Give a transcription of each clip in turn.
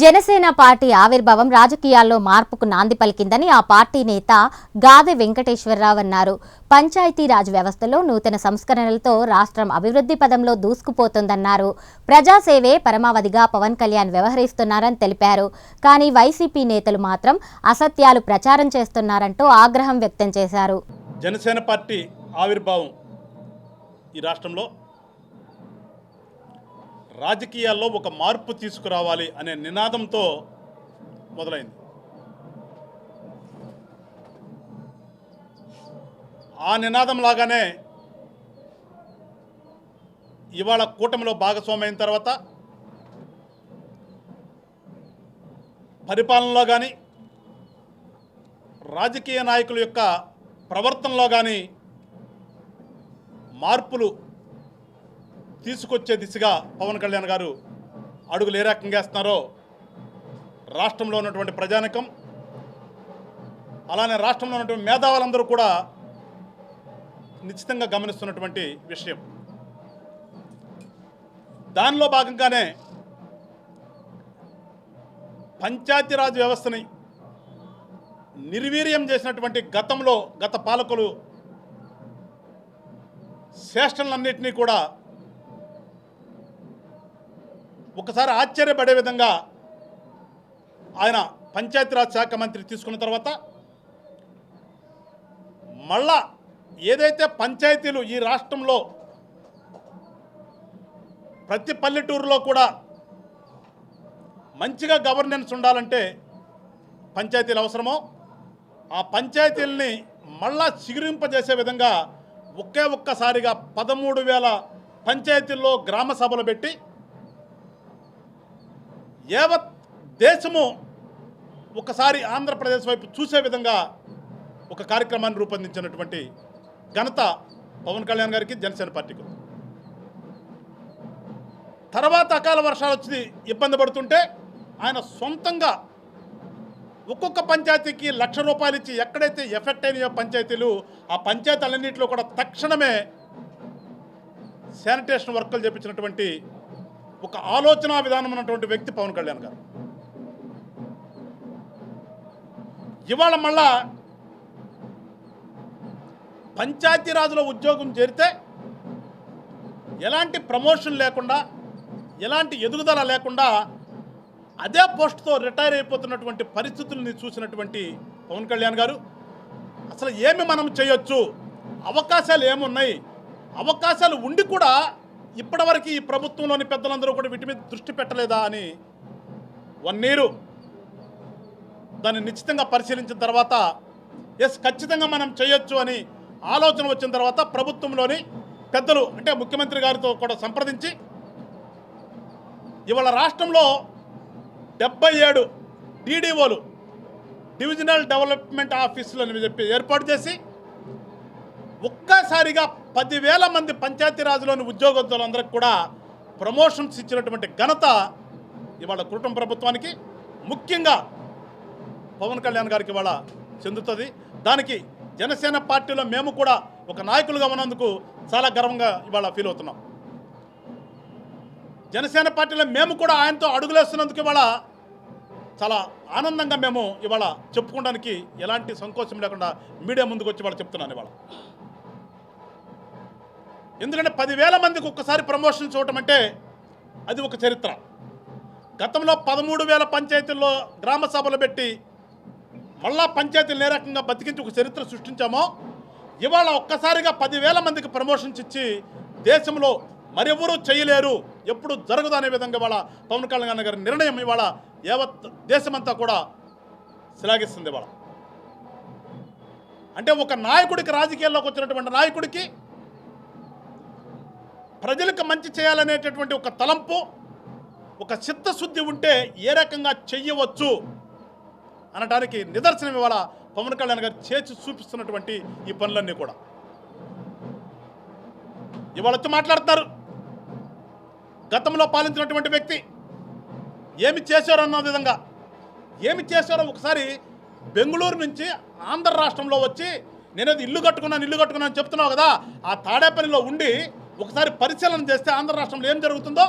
Janasena party ఆవిర్భావం రాజకీయాల్లో మార్పుకు నాంది పలికిందని ఆ పార్టీ నేత గాదె వెంకటేశ్వరరావు అన్నారు. పంచాయతీరాజ్ వ్యవస్థలో నూతన సంస్కరణలతో రాష్ట్రం అభివృద్ధి పదంలో దూసుకుపోతోందన్నారు. ప్రజాసేవే పరమావధిగా పవన్ కళ్యాణ్ వ్యవహరిస్తున్నారని తెలిపారు. కానీ వైసీపీ నేతలు మాత్రం అసత్యాలు ప్రచారం చేస్తున్నారంటూ ఆగ్రహం వ్యక్తం చేశారు. జనసేన పార్టీ ఆవిర్భావం ఈ రాష్ట్రంలో రాజకీయాల్లో ఒక మార్పు తీసుకురావాలి అనే నినాదంతో మొదలైంది. ఆ నినాదం లాగానే ఇవాళ కూటమిలో భాగస్వామైన తర్వాత పరిపాలనలో కానీ రాజకీయ నాయకుల యొక్క ప్రవర్తనలో కానీ మార్పులు తీసుకొచ్చే దిశగా పవన్ కళ్యాణ్ గారు అడుగులు ఏ రకంగా వేస్తున్నారో రాష్ట్రంలో ఉన్నటువంటి ప్రజానికం అలానే రాష్ట్రంలో ఉన్నటువంటి మేధావులందరూ కూడా నిశ్చితంగా గమనిస్తున్నటువంటి విషయం. దానిలో భాగంగానే పంచాయతీరాజ్ వ్యవస్థని నిర్వీర్యం చేసినటువంటి గతంలో గత పాలకులు శ్రేష్టలన్నింటినీ కూడా ఒకసారి ఆశ్చర్యపడే విధంగా ఆయన పంచాయతీరాజ్ శాఖ మంత్రి తీసుకున్న తర్వాత మళ్ళా ఏదైతే పంచాయతీలు ఈ రాష్ట్రంలో ప్రతి పల్లెటూరులో కూడా మంచిగా గవర్నెన్స్ ఉండాలంటే పంచాయతీలు అవసరమో ఆ పంచాయతీలని మళ్ళా చిగురింపజేసే విధంగా ఒకే ఒక్కసారిగా పదమూడు వేల పంచాయతీల్లో గ్రామ సభలు పెట్టి యావత్ దేశము ఒకసారి ఆంధ్రప్రదేశ్ వైపు చూసే విధంగా ఒక కార్యక్రమాన్ని రూపొందించినటువంటి ఘనత పవన్ కళ్యాణ్ గారికి జనసేన పార్టీకి. తర్వాత అకాల వర్షాలు వచ్చి ఇబ్బంది పడుతుంటే ఆయన సొంతంగా ఒక్కొక్క పంచాయతీకి లక్ష రూపాయలు ఇచ్చి ఎక్కడైతే ఎఫెక్ట్ అయినాయో పంచాయతీలు ఆ పంచాయతీలన్నింటిలో కూడా తక్షణమే శానిటేషన్ వర్కులు చేపించినటువంటి ఒక ఆలోచన విధానం ఉన్నటువంటి వ్యక్తి పవన్ కళ్యాణ్ గారు. ఇవాళ మళ్ళా పంచాయతీరాజులో ఉద్యోగం చేరితే ఎలాంటి ప్రమోషన్ లేకుండా ఎలాంటి ఎదుగుదల లేకుండా అదే పోస్ట్తో రిటైర్ అయిపోతున్నటువంటి పరిస్థితుల్ని చూసినటువంటి పవన్ కళ్యాణ్ గారు అసలు ఏమి మనం చేయొచ్చు? అవకాశాలు ఏమున్నాయి? అవకాశాలు ఉండి కూడా ఇప్పటివరకు ఈ ప్రభుత్వంలోని పెద్దలందరూ కూడా వీటి మీద దృష్టి పెట్టలేదా అని వన్ నీరు దాన్ని నిశ్చితంగా పరిశీలించిన తర్వాత ఎస్ ఖచ్చితంగా మనం చేయొచ్చు అని ఆలోచన వచ్చిన తర్వాత ప్రభుత్వంలోని పెద్దలు అంటే ముఖ్యమంత్రి గారితో కూడా సంప్రదించి ఇవాళ రాష్ట్రంలో డెబ్బై ఏడు డీడీఓలు డివిజనల్ డెవలప్మెంట్ ఆఫీసులు అని చెప్పి ఏర్పాటు చేసి ఒక్కసారిగా పదివేల మంది పంచాయతీరాజ్లోని ఉద్యోగస్తులందరికీ కూడా ప్రమోషన్స్ ఇచ్చినటువంటి ఘనత ఇవాళ కుటుంబ ప్రభుత్వానికి ముఖ్యంగా పవన్ కళ్యాణ్ గారికి ఇవాళ చెందుతుంది. దానికి జనసేన పార్టీలో మేము కూడా ఒక నాయకులుగా ఉన్నందుకు చాలా గర్వంగా ఇవాళ ఫీల్ అవుతున్నాం. జనసేన పార్టీలో మేము కూడా ఆయనతో అడుగులేస్తున్నందుకు ఇవాళ చాలా ఆనందంగా మేము ఇవాళ చెప్పుకోవడానికి ఎలాంటి సంకోచం లేకుండా మీడియా ముందుకు వచ్చి ఇవాళ చెప్తున్నాను ఇవాళ. ఎందుకంటే పదివేల మందికి ఒక్కసారి ప్రమోషన్ చూడటం అంటే అది ఒక చరిత్ర. గతంలో పదమూడు వేల పంచాయతీల్లో గ్రామ సభలు పెట్టి మళ్ళా పంచాయతీలు ఏ రకంగా బతికించి ఒక చరిత్ర సృష్టించామో ఇవాళ ఒక్కసారిగా పదివేల మందికి ప్రమోషన్స్ ఇచ్చి దేశంలో మరెవరూ చేయలేరు. ఎప్పుడు జరగదు అనే విధంగా ఇవాళ పవన్ కళ్యాణ్ గారి నిర్ణయం ఇవాళ యావత్ దేశమంతా కూడా శ్లాఘిస్తుంది ఇవాళ. అంటే ఒక నాయకుడికి రాజకీయాల్లోకి వచ్చినటువంటి నాయకుడికి ప్రజలకు మంచి చేయాలనేటటువంటి ఒక తలంపు ఒక చిత్తశుద్ధి ఉంటే ఏ రకంగా చెయ్యవచ్చు అనడానికి నిదర్శనం ఇవాళ పవన్ కళ్యాణ్ గారు చేసి చూపిస్తున్నటువంటి ఈ పనులన్నీ కూడా. ఇవాళ వచ్చి మాట్లాడతారు. గతంలో పాలించినటువంటి వ్యక్తి ఏమి చేశారు అన్న విధంగా ఏమి చేశారో ఒకసారి బెంగళూరు నుంచి ఆంధ్ర రాష్ట్రంలో వచ్చి నేనేది ఇల్లు కట్టుకున్నాను ఇల్లు కట్టుకున్నాను చెప్తున్నావు కదా ఆ తాడేపల్లిలో ఉండి ఒకసారి పరిశీలన చేస్తే ఆంధ్ర రాష్ట్రంలో ఏం జరుగుతుందో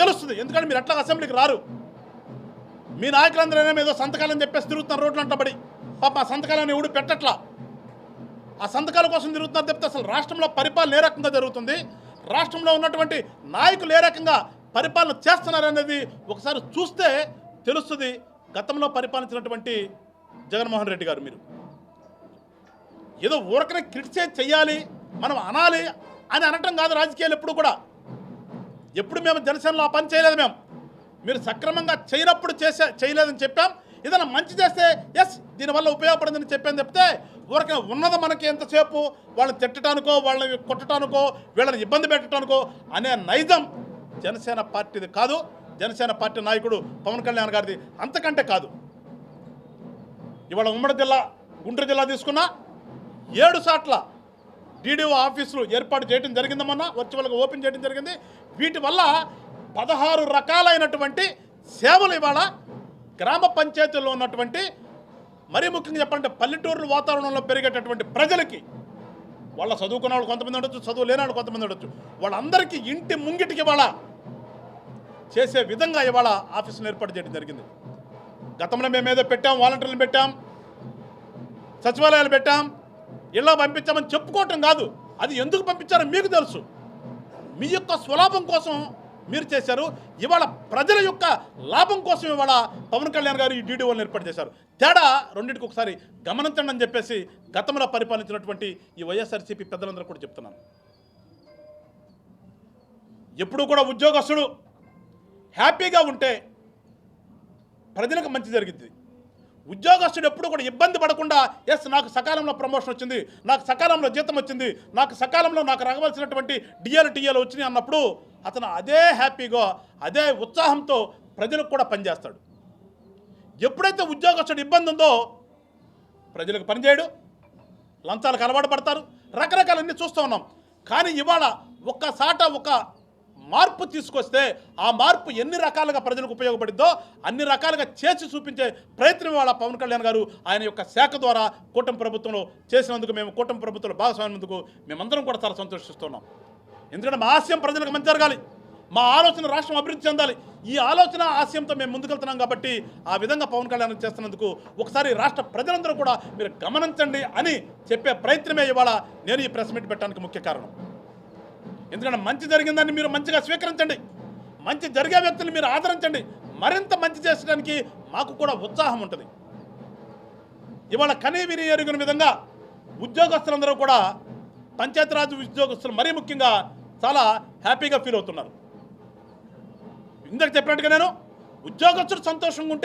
తెలుస్తుంది. ఎందుకంటే మీరు ఎట్లా అసెంబ్లీకి రారు. మీ నాయకులందరూ ఏదో సంతకాలని చెప్పేసి తిరుగుతున్నారు రోడ్లు అంటబడి. పాప ఆ సంతకాలని ఎవడు పెట్టట్లా? ఆ సంతకాల కోసం తిరుగుతున్నారు చెప్తే అసలు రాష్ట్రంలో పరిపాలన ఏ రకంగా జరుగుతుంది? రాష్ట్రంలో ఉన్నటువంటి నాయకులు ఏ రకంగా పరిపాలన చేస్తున్నారనేది ఒకసారి చూస్తే తెలుస్తుంది. గతంలో పరిపాలించినటువంటి జగన్మోహన్ రెడ్డి గారు మీరు. ఏదో ఊరకనే క్రిటిసైజ్ చేయాలి మనం అనాలి అని అనటం కాదు రాజకీయాలు ఎప్పుడు కూడా. ఎప్పుడు మేము జనసేనలో ఆ పని చేయలేదు మేము. మీరు సక్రమంగా చేయనప్పుడు చేసే చేయలేదని చెప్పాం. ఏదైనా మంచి చేస్తే ఎస్ దీనివల్ల ఉపయోగపడిందని చెప్పాను చెప్తే ఊరికే ఉన్నది మనకి ఎంతసేపు వాళ్ళని తిట్టడానికో వాళ్ళని కొట్టడానికో వీళ్ళని ఇబ్బంది పెట్టడానికో అనే నైజం జనసేన పార్టీది కాదు. జనసేన పార్టీ నాయకుడు పవన్ కళ్యాణ్ గారిది అంతకంటే కాదు. ఇవాళ ఉమ్మడి జిల్లా గుంటూరు జిల్లా తీసుకున్నా ఏడు సాట్ల డీడీఓ ఆఫీసులు ఏర్పాటు చేయడం జరిగిందమన్న వర్చువల్గా ఓపెన్ చేయడం జరిగింది. వీటి వల్ల పదహారు రకాలైనటువంటి సేవలు ఇవాళ గ్రామ పంచాయతీల్లో ఉన్నటువంటి మరీ ముఖ్యంగా చెప్పాలంటే పల్లెటూరు వాతావరణంలో పెరిగేటటువంటి ప్రజలకి వాళ్ళ చదువుకున్న వాళ్ళు కొంతమంది ఉండొచ్చు చదువు లేని వాళ్ళు కొంతమంది ఉండొచ్చు వాళ్ళందరికీ ఇంటి ముంగిటికి ఇవాళ చేసే విధంగా ఇవాళ ఆఫీసులు ఏర్పాటు చేయడం జరిగింది. గతంలో మేమేదో పెట్టాం వాలంటీర్లు పెట్టాం సచివాలయాలు పెట్టాం ఇలా పంపించామని చెప్పుకోవటం కాదు. అది ఎందుకు పంపించారో మీకు తెలుసు. మీ యొక్క స్వలాభం కోసం మీరు చేశారు. ఇవాళ ప్రజల యొక్క లాభం కోసం ఇవాళ పవన్ కళ్యాణ్ గారు ఈ డీడీఓలను ఏర్పాటు చేశారు. తేడా రెండింటికి ఒకసారి గమనించండి అని చెప్పేసి గతంలో పరిపాలించినటువంటి ఈ వైఎస్ఆర్సీపీ పెద్దలందరూ కూడా చెప్తున్నాను. ఎప్పుడూ కూడా ఉద్యోగస్తుడు హ్యాపీగా ఉంటే ప్రజలకు మంచి జరిగింది ఉద్యోగస్తుడు ఎప్పుడు కూడా ఇబ్బంది పడకుండా ఎస్ నాకు సకాలంలో ప్రమోషన్ వచ్చింది నాకు సకాలంలో జీతం వచ్చింది నాకు సకాలంలో నాకు రావాల్సినటువంటి డిఎల్ టీఎల్ వచ్చినాయి అన్నప్పుడు అతను అదే హ్యాపీగా అదే ఉత్సాహంతో ప్రజలకు కూడా పనిచేస్తాడు ఎప్పుడైతే ఉద్యోగస్తుడు ఇబ్బంది ఉందో ప్రజలకు పనిచేయడు లంచాలకు అలవాటు పడతారు రకరకాలన్నీ చూస్తూ ఉన్నాం. కానీ ఇవాళ ఒక్కసాట ఒక మార్పు తీసుకొస్తే ఆ మార్పు ఎన్ని రకాలుగా ప్రజలకు ఉపయోగపడిద్దో అన్ని రకాలుగా చేసి చూపించే ప్రయత్నం వాళ్ళ పవన్ కళ్యాణ్ గారు ఆయన యొక్క శాఖ ద్వారా కూటమి ప్రభుత్వంలో చేసినందుకు మేము కూటమి ప్రభుత్వంలో భాగస్వామ్యందుకు మేమందరం కూడా చాలా సంతోషిస్తున్నాం. ఎందుకంటే మా ఆశయం ప్రజలకు మంచి జరగాలి. మా ఆలోచన రాష్ట్రం అభివృద్ధి చెందాలి. ఈ ఆలోచన ఆశయంతో మేము ముందుకెళ్తున్నాం కాబట్టి ఆ విధంగా పవన్ కళ్యాణ్ చేస్తున్నందుకు ఒకసారి రాష్ట్ర ప్రజలందరూ కూడా మీరు గమనించండి అని చెప్పే ప్రయత్నమే ఇవాళ నేను ఈ ప్రెస్ మీట్ పెట్టడానికి ముఖ్య కారణం. ఎందుకంటే మంచి జరిగిందని మీరు మంచిగా స్వీకరించండి. మంచి జరిగే వ్యక్తులు మీరు ఆదరించండి. మరింత మంచి చేసడానికి మాకు కూడా ఉత్సాహం ఉంటుంది. ఇవాళ కనీ విని ఎరుగిన విధంగా ఉద్యోగస్తులందరూ కూడా పంచాయతీరాజ్ ఉద్యోగస్తులు మరీ ముఖ్యంగా చాలా హ్యాపీగా ఫీల్ అవుతున్నారు. ఇందాక చెప్పినట్టుగా నేను ఉద్యోగస్తులు సంతోషంగా ఉంటే